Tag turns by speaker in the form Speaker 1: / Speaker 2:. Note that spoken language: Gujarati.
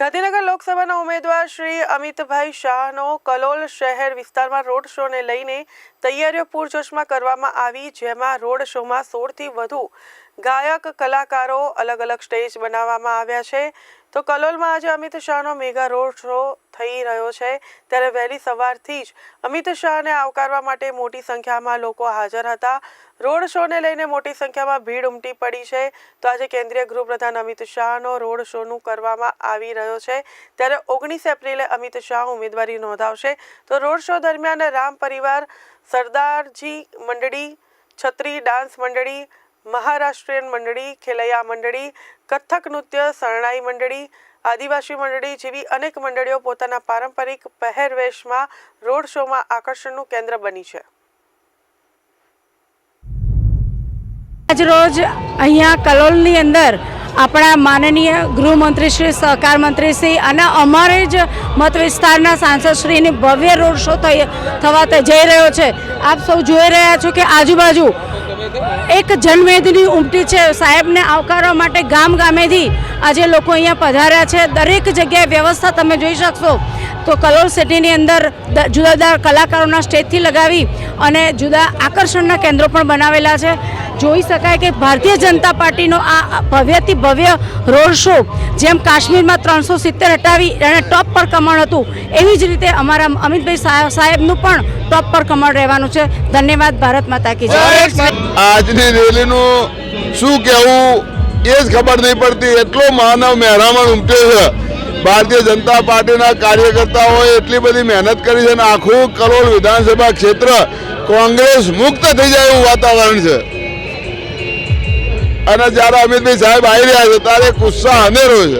Speaker 1: ગાંધીનગર લોકસભાના ઉમેદવાર શ્રી અમિતભાઈ શાહનો કલોલ શહેર વિસ્તારમાં રોડ શોને લઈને તૈયારીઓ પૂરજોશમાં કરવામાં આવી, જેમાં રોડ શોમાં સોળથી વધુ ગાયક કલાકારો અલગ અલગ સ્ટેજ બનાવવામાં આવ્યા છે. તો કલોલમાં આજે અમિત શાહનો મેગા રોડ શો થઈ રહ્યો છે ત્યારે વહેલી સવારથી જ અમિત શાહને આવકારવા માટે મોટી સંખ્યામાં લોકો હાજર હતા. રોડ શોને લઈને મોટી સંખ્યામાં ભીડ ઉમટી પડી છે. તો આજે કેન્દ્રીય ગૃહપ્રધાન અમિત શાહનો રોડ શોનું કરવામાં આવી રહ્યો છે. ત્યારે ઓગણીસ એપ્રિલે અમિત શાહ ઉમેદવારી નોંધાવશે. તો રોડ શો દરમિયાન રામ પરિવાર, સરદારજી મંડળી, છત્રી ડાન્સ મંડળી મહારાષ્ટ્રીયન મંડળી, ખેલૈયા મંડળી, કથક નૃત્ય, શરણાઈ મંડળી, આદિવાસી મંડળી જેવી અનેક મંડળીઓ પોતાના પારંપરિક પહેરવેશમાં, રોડ શોમાં આકર્ષણનું કેન્દ્ર બની છે.
Speaker 2: આજ રોજ અહીંયા કલોલની અંદર આપણા માનનીય ગૃહમંત્રી શ્રી, સહકાર મંત્રી શ્રી અને અમારે જ મત વિસ્તારના સાંસદશ્રીની ભવ્ય રોડ શો થઈ થવા જઈ રહ્યો છે. આપ સૌ જોઈ રહ્યા છો કે આજુબાજુ એક જનમેદની ઉમટી છે. સાહેબને આવકારવા માટે ગામ ગામેથી આજે લોકો અહીંયા પધાર્યા છે. દરેક જગ્યાએ વ્યવસ્થા તમે જોઈ શકશો. તો કલોલ સિટીની અંદર જુદા જુદા કલાકારોના સ્ટેજથી લગાવી અને જુદા આકર્ષણના કેન્દ્રો પણ બનાવેલા છે. જોઈ શકાય કે ભારતીય જનતા પાર્ટીનો આ ભવ્યથી ભવ્ય રોડ શો, જેમ કાશ્મીરમાં ત્રણસો સિત્તેર હટાવી અને ટોપ પર કમળ હતું, એવી જ રીતે અમારા અમિતભાઈ સાહેબ- સાહેબનું પણ ટોપ પર કમળ રહેવાનું છે. ધન્યવાદ, ભારત માતા કી જય.
Speaker 3: આજની રેલીનું શું કહેવું? એ જ ખબર નહીં પડતી, એટલો માનવ મહેરામણ ઉમટ્યો છે. ભારતીય જનતા પાર્ટીના કાર્યકર્તાઓએ એટલી બધી મહેનત કરી છે અને આખું કરોડ વિધાનસભા ક્ષેત્ર કોંગ્રેસ મુક્ત થઈ જાય એવું વાતાવરણ છે. અને જ્યારે અમિતભાઈ સાહેબ આવી રહ્યા છે, ત્યારે ગુસ્સા અનેરો છે.